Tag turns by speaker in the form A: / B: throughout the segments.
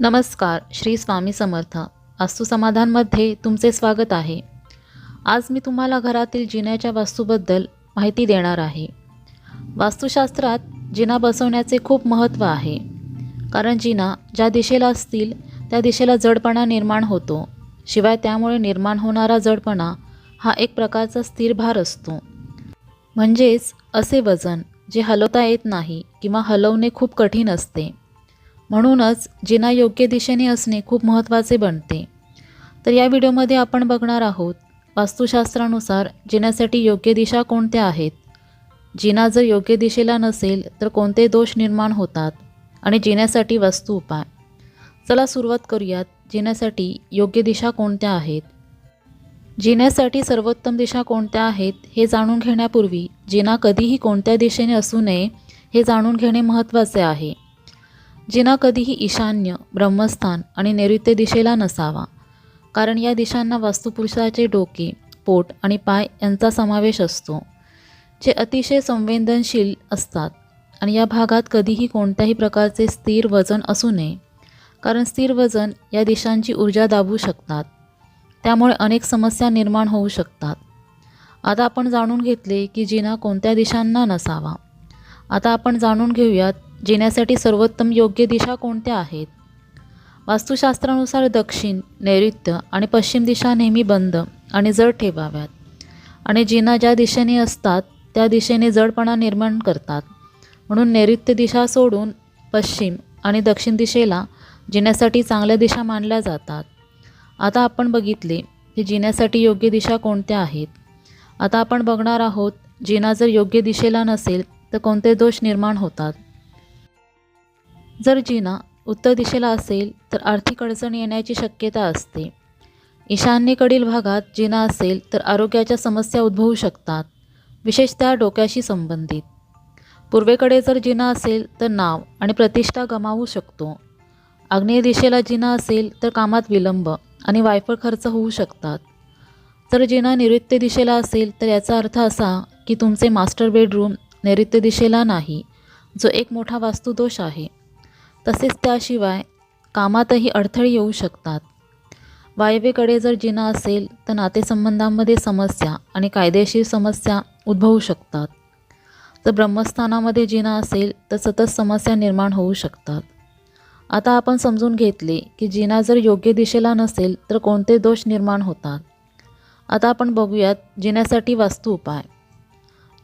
A: नमस्कार श्री स्वामी समर्थ. वास्तू समाधानमध्ये तुमचे स्वागत आहे. आज मी तुम्हाला घरातील जिन्याच्या वास्तूबद्दल माहिती देणार आहे. वास्तुशास्त्रात जिना बसवण्याचे खूप महत्त्व आहे. कारण जिना ज्या दिशेला असतील त्या दिशेला जडपणा निर्माण होतो. शिवाय त्यामुळे निर्माण होणारा जडपणा हा एक प्रकारचा स्थिर भार असतो. म्हणजेच असे वजन जे हलवता येत नाही किंवा हलवणे खूप कठीण असते. म्हणूनच जिना योग्य दिशेने असणे खूप महत्त्वाचे बनते. तर या व्हिडिओमध्ये आपण बघणार आहोत वास्तुशास्त्रानुसार जिन्यासाठी योग्य दिशा कोणत्या आहेत? जिना जर योग्य दिशेला नसेल तर कोणते दोष निर्माण होतात? आणि जिन्यासाठी वास्तू उपाय? चला सुरुवात करूयात जिन्यासाठी योग्य दिशा कोणत्या आहेत? जिन्यासाठी सर्वोत्तम दिशा कोणत्या आहेत हे जाणून घेण्यापूर्वी जिना कधीही कोणत्या दिशेने असू नये हे जाणून घेणे महत्त्वाचे आहे. जिना कधीही ईशान्य ब्रह्मस्थान आणि नैऋत्य दिशेला नसावा. कारण या दिशांना वास्तुपुरुषाचे डोके पोट आणि पाय यांचा समावेश असतो जे अतिशय संवेदनशील असतात. आणि या भागात कधीही कोणत्याही प्रकारचे स्थिर वजन असू नये कारण स्थिर वजन या दिशांची ऊर्जा दाबू शकतात. त्यामुळे अनेक समस्या निर्माण होऊ शकतात. आता आपण जाणून घेतले की जिना कोणत्या दिशांना नसावा. आता आपण जाणून घेऊयात जिन्यासाठी सर्वोत्तम योग्य दिशा कोणत्या आहेत? वास्तुशास्त्रानुसार दक्षिण नैऋत्य आणि पश्चिम दिशा नेहमी बंद आणि जड ठेवाव्यात. आणि जिना ज्या दिशेने असतात त्या दिशेने जडपणा निर्माण करतात. म्हणून नैऋत्य दिशा सोडून पश्चिम आणि दक्षिण दिशेला जिन्यासाठी चांगल्या दिशा मानल्या जातात. आता आपण बघितले की जिन्यासाठी योग्य दिशा कोणत्या आहेत. आता आपण बघणार आहोत जिना जर योग्य दिशेला नसेल तर कोणते दोष निर्माण होतात? जर जिना उत्तर दिशेला असेल तर आर्थिक अडचण येण्याची शक्यता असते. ईशान्येकडील भागात जिना असेल तर आरोग्याच्या समस्या उद्भवू शकतात विशेषतः डोक्याशी संबंधित. पूर्वेकडे जर जिना असेल तर नाव आणि प्रतिष्ठा गमावू शकतो. आग्नेय दिशेला जिना असेल तर कामात विलंब आणि वायफळ खर्च होऊ शकतात. जर जिना नैऋत्य दिशेला असेल तर याचा अर्थ असा की तुमचे मास्टर बेडरूम नैऋत्य दिशेला नाही जो एक मोठा वास्तुदोष आहे. तसेच त्याशिवाय कामातही अडथळे येऊ शकतात. वायव्येकडे जर जिना असेल तर नातेसंबंधांमध्ये समस्या आणि कायदेशीर समस्या उद्भवू शकतात. तर ब्रह्मस्थानामध्ये जिना असेल तर सतत समस्या निर्माण होऊ शकतात. आता आपण समजून घेतले की जिना जर योग्य दिशेला नसेल तर कोणते दोष निर्माण होतात? आता आपण बघूयात जिन्यासाठी वास्तू उपाय.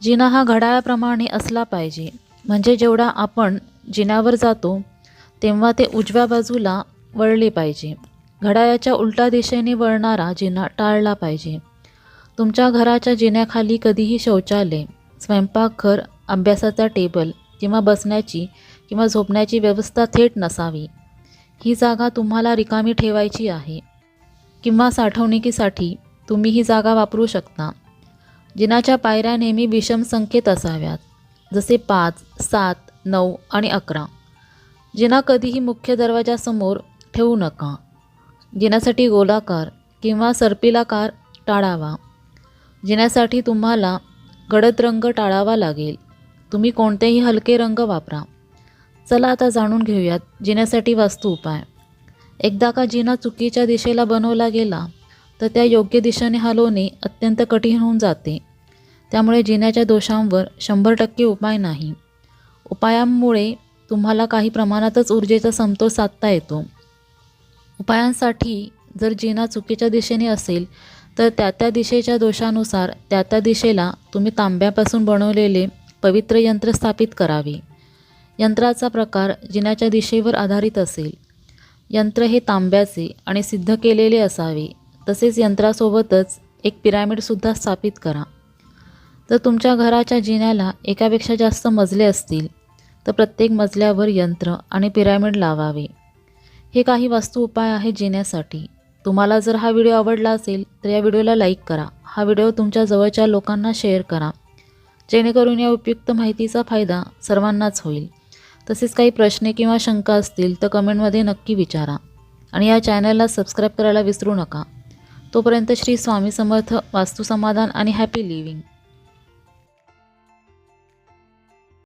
A: जिना हा घड्याळाप्रमाणे असला पाहिजे. म्हणजे जेवढा आपण जिन्यावर जातो तेव्हा ते उजव्या बाजूला वळले पाहिजे. घड्याळाच्या उलटा दिशेने वळणारा जिना टाळला पाहिजे. तुमच्या घराच्या जिन्याखाली कधीही शौचालय स्वयंपाकघर अभ्यासाचा टेबल किंवा बसण्याची किंवा झोपण्याची व्यवस्था थेट नसावी. ही जागा तुम्हाला रिकामी ठेवायची आहे. किंवा साठवणुकीसाठी तुम्ही ही जागा वापरू शकता. जिनाच्या पायऱ्या नेहमी विषम संख्येत असाव्यात. जसे पाच सात नऊ आणि अकरा. जिना कधीही मुख्य दरवाजासमोर ठेवू नका. जिन्यासाठी गोलाकार किंवा सर्पिलाकार टाळावा. जिन्यासाठी तुम्हाला गडद रंग टाळावा लागेल. तुम्ही कोणतेही हलके रंग वापरा. चला आता जाणून घेऊयात जिन्यासाठी वास्तू उपाय. एकदा का जिना चुकीच्या दिशेला बनवला गेला तर त्या योग्य दिशेने हलवणे अत्यंत कठीण होऊन जाते. त्यामुळे जिन्याच्या दोषांवर शंभर टक्के उपाय नाही. उपायांमुळे तुम्हाला काही प्रमाणातच ऊर्जेचा समतोल साधता येतो. उपायांसाठी जर जिना चुकीच्या दिशेने असेल तर त्या त्या दिशेच्या दोषानुसार त्या त्या दिशेला तुम्ही तांब्यापासून बनवलेले पवित्र यंत्र स्थापित करावे. यंत्राचा प्रकार जिन्याच्या दिशेवर आधारित असेल. यंत्र हे तांब्याचे आणि सिद्ध केलेले असावे तसेच यंत्रासोबतच एक पिरामिडसुद्धा स्थापित करा. तर तुमच्या घराच्या जिन्याला एकापेक्षा जास्त मजले असतील तर प्रत्येक मजल्यावर यंत्र आणि पिरॅमिड लावावे. हे काही वास्तू उपाय आहेत जिण्यासाठी तुम्हाला जर हा व्हिडिओ आवडला असेल तर या व्हिडिओला लाईक करा. हा व्हिडिओ तुमच्या जवळच्या लोकांना शेअर करा. जेणेकरून या उपयुक्त माहितीचा फायदा सर्वांनाच होईल. तसेच काही प्रश्न किंवा शंका असतील तर कमेंटमध्ये नक्की विचारा. आणि या चॅनलला सबस्क्राईब करायला विसरू नका. तोपर्यंत श्री स्वामी समर्थ वास्तू समाधान आणि हॅपी लिव्हिंग.